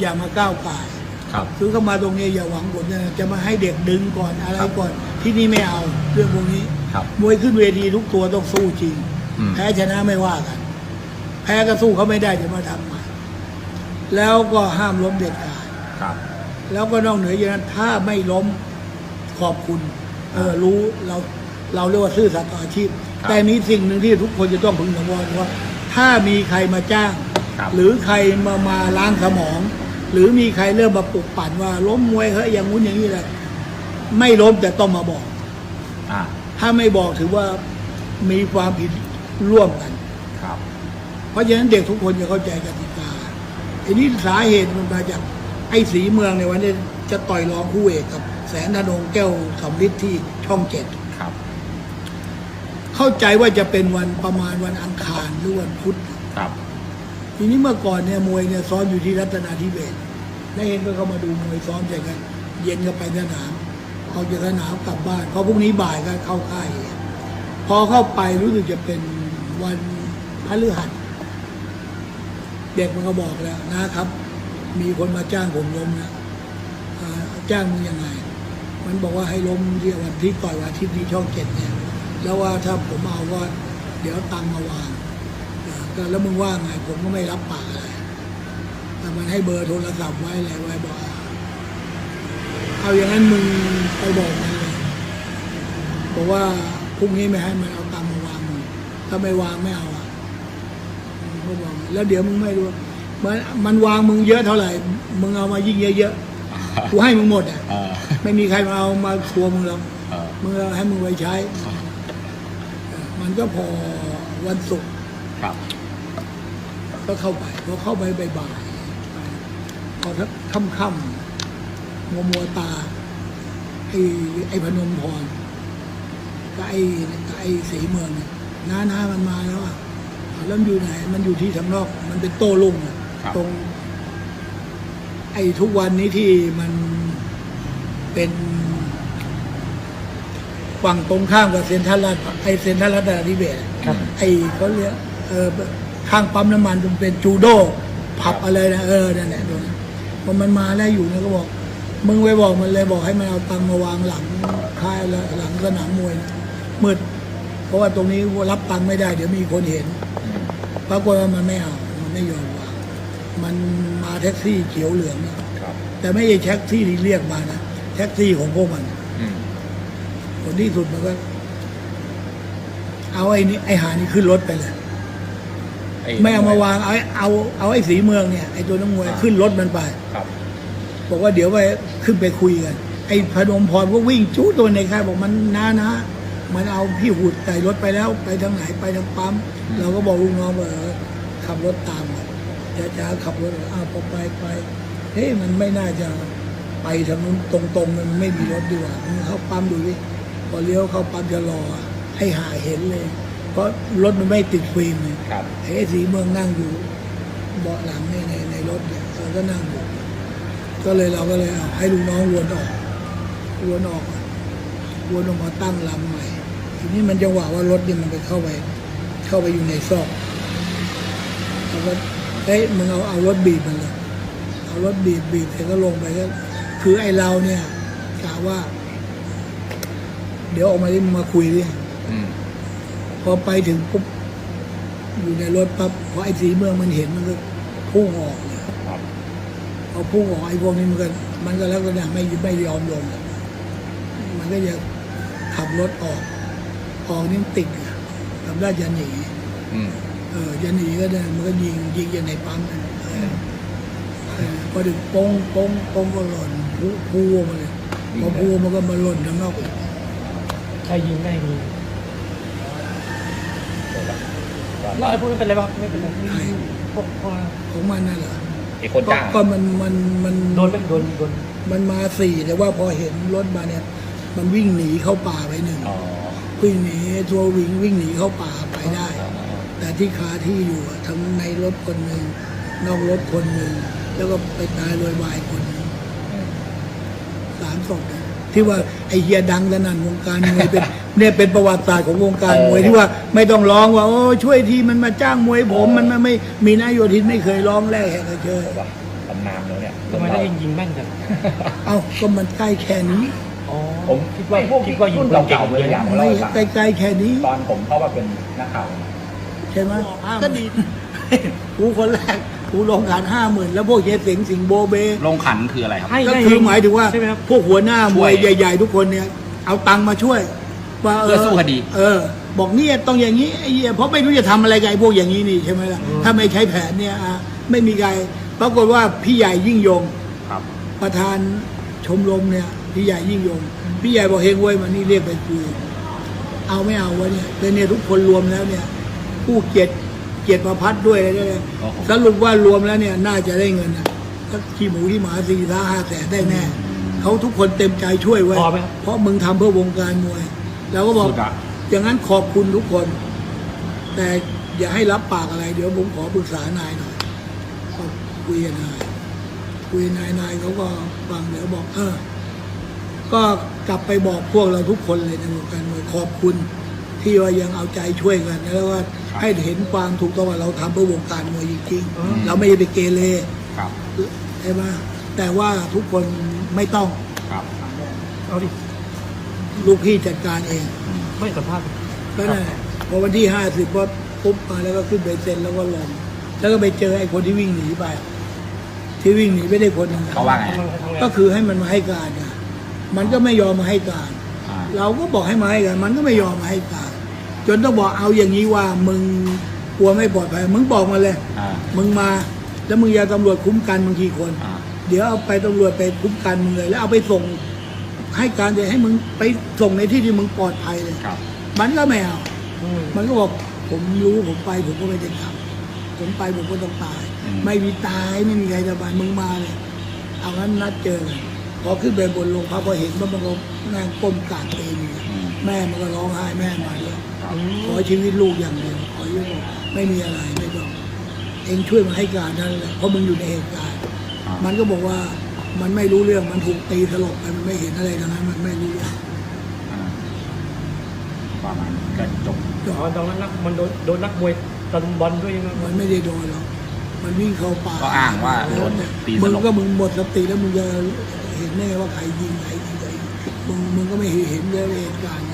อย่ามาก้าวไก่ายครับ คือเข้ามาตรงนี้อย่าหวังผลนะจะมาให้เด็กดึงก่อนอะไรก่อน ที่นี่ไม่เอาเรื่องพวกนี้ ครับ มวยขึ้นเวทีทุกตัวต้องสู้จริง อืม แพ้ชนะไม่ว่ากัน แพ้ก็สู้เขาไม่ได้จะมาทำใหม่แล้วก็ห้ามล้มเด็ดขาด ครับ แล้วก็นอกเหนือจากนั้นถ้าไม่ล้มขอบคุณ เออรู้เราเราเรียกว่าซื่อสัตย์ต่ออาชีพ ครับแต่มีสิ่งหนึ่งที่ทุกคนจะต้องพึงระวังว่า ถ้ามีใครมาจ้าง ครับหรือใครมามาล้างสมอง หรือมีใครเริ่มมาปลุกปั่นว่า ล้มมวยเฮ้ยอย่างงู้นอย่างนี้เลยไม่ล้มแต่ต้องมาบอกอ่าถ้าไม่บอกถือว่ามีความผิดร่วมกัน ครับ เพราะฉะนั้นเด็กทุกคนจะเข้าใจกติกาไอ้นี่สาเหตุมันมาจากไอ้สีเมืองในวันนี้จะต่อยรองคู่เอกกับ แสนธนงแก้วสำลิดที่ช่องเจ็ดครับ เข้าใจว่าจะเป็นวันประมาณวันอังคารหรือวันพุธครับ ทีนี้เมื่อก่อนเนี่ยมวยเนี่ยซ้อมอยู่ที่รัตนาธิเบศและเห็นก็เข้ามาดูมวยซ้อมเสร็จกัน เย็นก็ไปสนามออกจากสนามกลับบ้านพอพรุ่งนี้บ่ายก็เข้าค่ายพอเข้าไปรู้สึกจะเป็นวันพฤหัสเด็กมันก็บอกแล้วนะครับ มีคนมาจ้างผมล้มนะจ้างมึงยังไง มันบอกว่าให้ล้มที่วันที่ต่อยวันอาทิตย์ที่ช่องเจ็ดเนี่ย แล้วว่าถ้าผมเอาก็เดี๋ยวตังมาวางอ่า ก็แล้วมึงว่าไง ผมก็ไม่รับปากอะไรแต่มันให้เบอร์โทรศัพท์ไว้อะไรไว้บอกเอาอย่างนั้นมึงไปบอกมันเลยบอกว่าพรุ่งนี้ไม่ให้มันเอาตังค์มาวางมึงถ้าไม่วางไม่เอาอะก็บอกแล้วเดี๋ยวมึงไม่รู้มันมันวางมึงเยอะเท่าไหร่ มึงเอามายิ่งเยอะๆกูให้มึงหมดอะเออไม่มีใครมาเอามาทวงมึงหรอกเออมึงเอาให้มึงไว้ใช้ มันก็พอวันศุกร์ครับ ก็เข้าไปพอเข้าไปบ่ายๆพอทักค่ำๆมัวมัวๆตา ไอ้ไอ้พนมพรกับไอ้กับไอ้สีเมืองเนี่ยน้าน้ามันมาแล้วอะแล้วมันอยู่ไหน มันอยู่ที่ทางนอก มันเป็นโต้รุ่งอะครับตรง ไอ้ทุกวันนี้ที่มันเป็นฝั่งตรงข้ามกับเซ็นทรัลลาดไอ้เซ็นทรัลลาดดาธิเบศอะครับไอ้เขาเรียกเออ ข้างปั๊มน้ำมันมันเป็นจูโดผับอะไรนะเออนั่นแหละตรงนั้นพอมันมาแล้วอยู่เนี่ยก็บอก มึงไปบอกมันเลยบอกให้มันเอาตังค์มาวางหลังค่ายแล้วหลังสนามมวยนะมืดเพราะว่าตรงนี้รับตังค์ไม่ได้ เดี๋ยวมีคนเห็นอืมปรากฏว่ามันไม่เอามันไม่ยอมวางมันมาแท็กซี่เขียวเหลืองนะครับแต่ไม่ใช่แท็กซี่ที่เรียกมานะแท็กซี่ของพวกมันอืมผลที่สุดมันก็ เอาไอ้นี่ไอ้หานี่ขึ้นรถไปเลยอ้ ไม่เอามาวางเอาเอาเอาไอ้สีเมืองเนี่ยไอ้ตัวนักมวยขึ้นรถมันไปครับบอกว่าเดี๋ยวไปขึ้นไปคุยกันไอ้พนมพรก็วิ่งจู้ตัวในค่ายบอกมันน้านะมันเอาพี่หุดใส่รถไปแล้วไปทางไหนไปทางปั๊มเราก็บอกลูกน้องว่าเออขับรถตามมาจะจะขับรถอ้าวพอไปไปเฮ้ยมันไม่น่าจะไปทางนู้นตรงๆมันไม่มีรถดีกว่ามึงเข้าปั๊มดูดิพอเลี้ยวเข้าปั๊มจะรอให้หาเห็นเลย เพราะรถมันไม่ติดฟิล์มเลยครับ ไอ้สีเมืองนั่งอยู่เบาะหลังในในในรถเนี่ยเราก็นั่งอยู่ก็เลยเราก็เลยเอาให้ลูกน้องวนออกวนออก วนออกมาตั้งลำใหม่ ทีนี้มันจังหวะว่ารถเนี่ยมันไปเข้าไป เข้าไปอยู่ในซอกเราก็เฮ้ยมึงเอาเอารถบีบมันเลย เอารถบีบบีบเสร็จก็ลงไปก็คือไอ้เราเนี่ยกล่าวว่า เดี๋ยวออกมาดิมึงมาคุยดิอืม พอไปถึงปุ๊บอยู่ในรถปั๊บพอไอ้สีเมืองมันเห็นมันก็พุ่งออกเลยครับพอพุ่งออกไอ้พวกนี้มันก็มันก็แล้วก็ยังไม่ไม่ยอมลงมันก็จะขับรถออกออกนี่มันติดอะทำได้จะหนีอืมเออจะหนีก็ได้มันก็ยิงยิงอย่างในปั๊มนั่นเออเออพอถึงโป้งโป้งโป้งก็หล่นพูพูมาเลยพอพูมันก็มาหล่นข้างนอกอีกใครยิงได้มี เดี๋ยวละ ก่อนแล้วไอ้พวกนั้นเป็นอะไรบ้างไม่เป็นไรใครพวกพวกนั้นของมันนั่นเหรอไอ้คนจ้าง ก็มันมันมันโดนไหมโดนโดนมันมาสี่แต่ว่าพอเห็นรถมาเนี่ย มันวิ่งหนีเข้าป่าไปหนึ่งอ๋อวิ่งหนีตัววิ่งวิ่งหนีเข้าป่าไปได้อ๋อแต่ที่คาที่อยู่อะทั้งในรถคนหนึ่งนอกรถคนหนึ่งแล้วก็ไปตายโดยวายคนหนึ่งอืมสามศพนะที่ว่าไอ้เฮียดังสนั่นวงการมวยเป็น เนี่ยเป็นประวัติศาสตร์ของวงการมวยที่ว่าไม่ต้องร้องว่าโอ้ช่วยทีมันมาจ้างมวยผมมันไม่ไม่มีนายโยธินไม่เคยร้องแรกแหกกระเชยเดี๋ยวว่าตำนานแล้วเนี่ยทำไมได้ยิงยิงแม่นจังเอ้าก็มันใกล้แค่นี้อ๋อผมคิดว่าไอ้พวกคิดว่ายิงรุ่นปืนเก่งเก่าๆเลยอย่างไม่ใกล้ๆแค่นี้ ตอนผมเข้ามาเป็นนักข่าวใช่ไหมก็ดีกูคนแรกกูลงขันห้าหมื่นแล้วพวกเยเสงสิงโบเบลงขันคืออะไรครับให้ก็ได้คือหมายถึงว่าใช่ไหมครับพวกหัวหน้ามวยช่วยใหญ่ ๆ ทุกคนเนี่ย เอาตังค์มาช่วย ว่าเพื่อสู้คดี เออ บอกเนี่ยต้องอย่างนี้ไอ้เหี้ยเพราะไม่รู้จะทำอะไรกับไอ้พวกอย่างนี้นี่ใช่ไหมล่ะถ้าไม่ใช้แผนเนี่ยอะไม่มีใครปรากฏว่าพี่ใหญ่ยิ่งยงครับ ประธานชมรมเนี่ย พี่ใหญ่ยิ่งยง พี่ใหญ่บอกเฮงเว้ยมานี่เรียกไปคุยเอาไม่เอาวะเนี่ยแต่เนี่ยทุกคนรวมแล้วเนี่ย ผู้เกียรติเกียรติประพัดด้วยอะไรด้วยโอ้โหสรุปว่ารวมแล้วเนี่ยน่าจะได้เงินนะก็ขี้หมูขี้หมาสี่ล้าห้าแสนได้แน่เขาทุกคนเต็มใจช่วยเว้ยพอไหมครับเพราะมึงทำเพื่อวงการมวย เราก็บอก สุดอะ อย่างนั้นขอบคุณทุกคน แต่อย่าให้รับปากอะไร เดี๋ยวผมขอปรึกษานายหน่อยก็คุยกับนายคุยกับนายนายเขาก็ฟังเดี๋ยวบอกเออ ก็กลับไปบอกพวกเราทุกคนเลยในวงการมวยขอบคุณ ที่ว่ายังเอาใจช่วยกันแล้วก็ให้เห็นความถูกต้องว่าเราทำเพื่อวงการมวยจริงอืม ๆเราไม่ได้ไปเกเรครับ ใช่ไหมแต่ว่าทุกคนไม่ต้อง ครับ เอาดิ ลูกพี่จัดการเองไม่สัมภาษณ์ก็นั่นแหละพอวันที่ห้าสิบก็ปุ๊บมาแล้วก็ขึ้นไปเซ็นแล้วก็ลงแล้วก็ไปเจอไอ้คนที่วิ่งหนีไป ที่วิ่งหนีไม่ได้คนหนึงเขาว่าไงกำลังทำงานก็คือให้มันมาให้การไงมันก็ไม่ยอมมาให้การอ่าเราก็บอกให้มาให้การมันก็ไม่ยอมมาให้การ จนต้องบอกเอาอย่างนี้ว่ามึงกลัวไม่ปลอดภัยมึงบอกมาเลยอ่ามึงมาแล้วมึงอย่าตำรวจคุ้มกันมึงกี่คนอ่าเดี๋ยวเอาไปตำรวจไปคุ้มกันมึงเลย แล้วเอาไปส่ง ให้การจะให้มึงไปส่งในที่ที่มึงปลอดภัยเลยครับ มันก็ไม่เอาอืม มันก็บอกผมรู้ผมไปผมก็ไม่ได้ทำผมไปผมก็ต้องตาย อืม ไม่มีตายไม่มีใครจะไปมึงมาเลยเอางั้นนัดเจอกันพอขึ้นไปบนโรงพักพอเห็นว่ามันก็นั่งก้มกราบเองอยู่อืมแม่มันก็ร้องไห้แม่มาด้วยครับ ขอชีวิตลูกอย่างเดียวขอชีวิตลูกไม่มีอะไรไม่ต้องเองช่วยมาให้การนั่นแหละเพราะมึงอยู่ในเหตุการณ์อ่ามันก็บอกว่า มันไม่รู้เรื่องมันถูกตีสลบไปมันไม่เห็นอะไรทั้งนั้น มันไม่รู้เรื่องอ่าประมาณนี้ก็จบอ๋อตอนนั้นนักมันโดนโดนนักมวยตะลุมบอลด้วยยังไงมันไม่ได้โดนหรอกมันวิ่งเข้าป่าก็อ้างว่าโดนตีสมึงลบก็มึงหมดสติแล้วมึงจะเห็นได้ไงว่าใครยิงใครยิงใครยิงมึงมึงก็ไม่เห็นเลยเหตุการณ์เนี่ย